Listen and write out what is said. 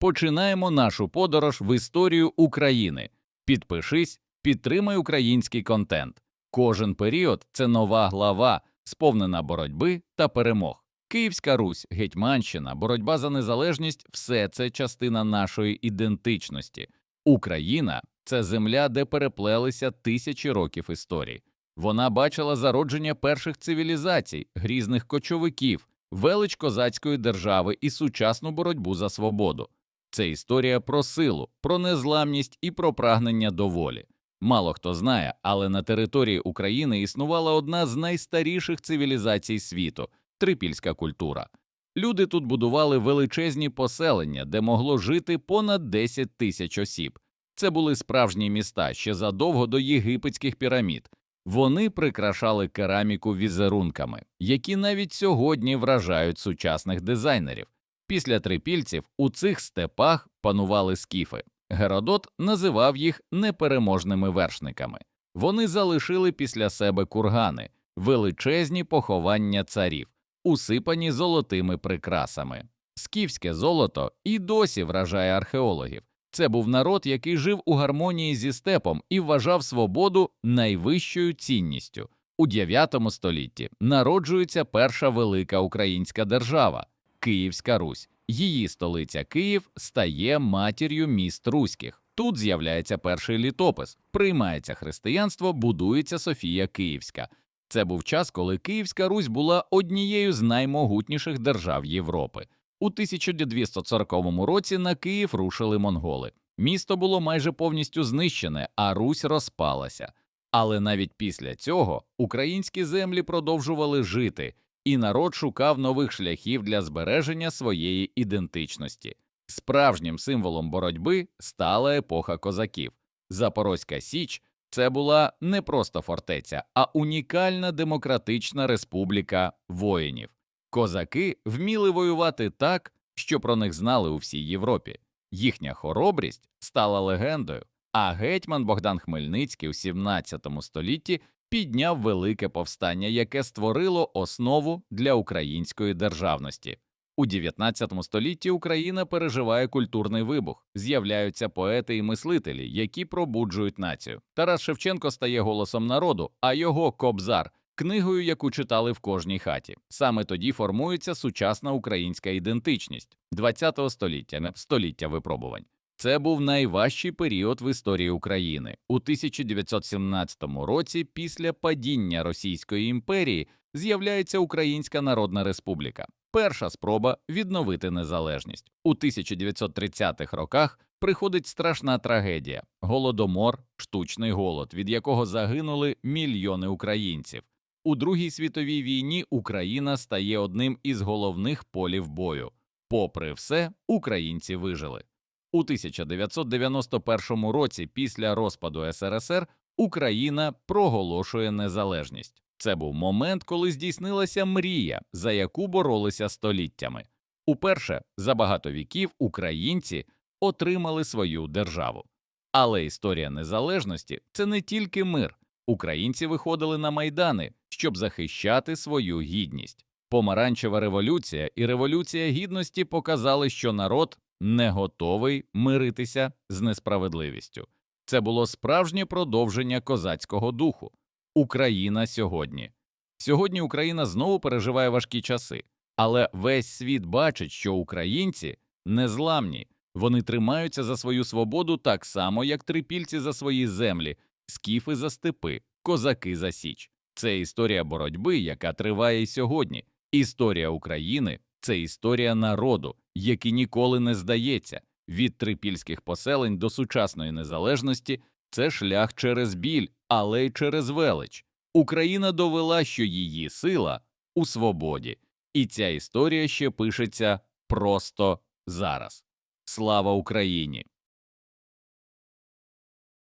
починаємо нашу подорож в історію України. Підпишись, підтримай український контент. Кожен період це нова глава, сповнена боротьби та перемог. Київська Русь, Гетьманщина, боротьба за незалежність все це частина нашої ідентичності. Україна це земля, де переплелися тисячі років історії. Вона бачила зародження перших цивілізацій, грізних кочовиків, велич козацької держави і сучасну боротьбу за свободу. Це історія про силу, про незламність і про прагнення до волі. Мало хто знає, але на території України існувала одна з найстаріших цивілізацій світу трипільська культура. Люди тут будували величезні поселення, де могло жити понад 10 тисяч осіб. Це були справжні міста ще задовго до єгипетських пірамід. Вони прикрашали кераміку візерунками, які навіть сьогодні вражають сучасних дизайнерів. Після трипільців у цих степах панували скіфи. Геродот називав їх непереможними вершниками. Вони залишили після себе кургани, величезні поховання царів, усипані золотими прикрасами. Скіфське золото і досі вражає археологів. Це був народ, який жив у гармонії зі степом і вважав свободу найвищою цінністю. У 9 столітті народжується перша велика українська держава Київська Русь. Її столиця Київ стає матір'ю міст руських. Тут з'являється перший літопис, приймається християнство, будується Софія Київська. Це був час, коли Київська Русь була однією з наймогутніших держав Європи. У 1240 році на Київ рушили монголи. Місто було майже повністю знищене, а Русь розпалася. Але навіть після цього українські землі продовжували жити, і народ шукав нових шляхів для збереження своєї ідентичності. Справжнім символом боротьби стала епоха козаків. Запорозька Січ це була не просто фортеця, а унікальна демократична республіка воїнів. Козаки вміли воювати так, що про них знали у всій Європі. Їхня хоробрість стала легендою, а гетьман Богдан Хмельницький у 17 столітті підняв велике повстання, яке створило основу для української державності. У 19 столітті Україна переживає культурний вибух, з'являються поети і мислителі, які пробуджують націю. Тарас Шевченко стає голосом народу, а його Кобзар книгою, яку читали в кожній хаті. Саме тоді формується сучасна українська ідентичність 20 століття, століття випробувань. Це був найважчий період в історії України. У 1917 році, після падіння Російської імперії, з'являється Українська Народна Республіка. Перша спроба відновити незалежність. У 1930-х роках приходить страшна трагедія голодомор, штучний голод, від якого загинули мільйони українців. У Другій світовій війні Україна стає одним із головних полів бою. Попри все, українці вижили. У 1991 році, після розпаду СРСР, Україна проголошує незалежність. Це був момент, коли здійснилася мрія, за яку боролися століттями. Уперше за багато віків українці отримали свою державу. Але історія незалежності це не тільки мир. Українці виходили на майдани, щоб захищати свою гідність. Помаранчева революція і революція гідності показали, що народ не готовий миритися з несправедливістю. Це було справжнє продовження козацького духу. Україна сьогодні. Сьогодні Україна знову переживає важкі часи, але весь світ бачить, що українці незламні, вони тримаються за свою свободу так само, як трипільці за свої землі, скіфи за степи, козаки за січ. Це історія боротьби, яка триває і сьогодні. Історія України це історія народу, який ніколи не здається. Від трипільських поселень до сучасної незалежності це шлях через біль, але й через велич. Україна довела, що її сила у свободі, і ця історія ще пишеться просто зараз. Слава Україні!